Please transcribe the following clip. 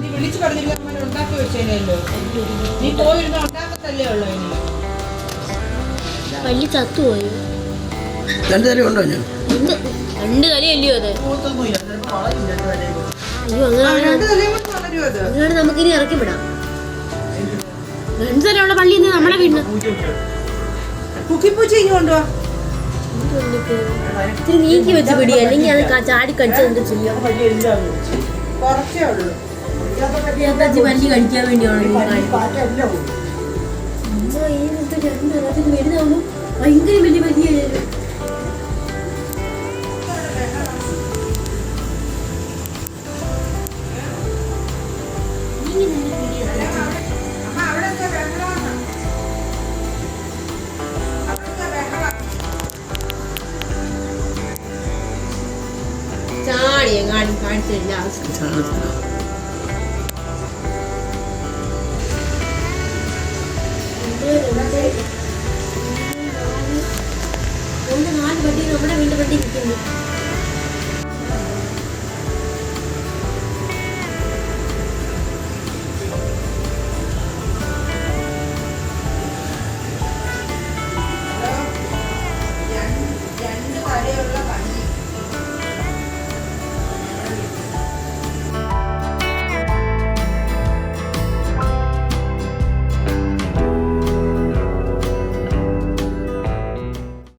നീ വിളിച്ചു പറഞ്ഞില്ല അമ്മ ഉണ്ടാക്കി വെച്ചേനല്ലോ നീ പോയിരുന്ന ഉണ്ടാക്കത്തല്ലേ ഉള്ളൂ ഇനി. വലിയ ചത്തുപോയി. രണ്ട് തരം ഉണ്ടോ ഞാൻ? രണ്ട് കലയല്ലയോ അത്? അയ്യോ അങ്ങനെ നമുക്കിനി ഇറക്കി വിടാം. രണ്ട് തലമുള്ള പള്ളി നമ്മളെ നമ്മുടെ വീടിന് കുക്കിപ്പൂച്ച കൊണ്ടുവാ. ഇത്തിരി നീക്കി വെച്ച് പിടി അല്ലെങ്കിൽ അത് ചാടി കടിച്ചത് എന്ത് ചെയ്യാം? കുറച്ചേ ഉള്ളൂ. ചേട്ടാച്ചി പല്ലി കഴിക്കാൻ വേണ്ടിയാണ് ഭയങ്കര വലിയ അമ്മ, ഈ ഇന്നത്തെ രണ്ട് பத்து உலகை ரெண்டு நாலு வட்டி கூட ரெண்டு வட்டி விற்கணும்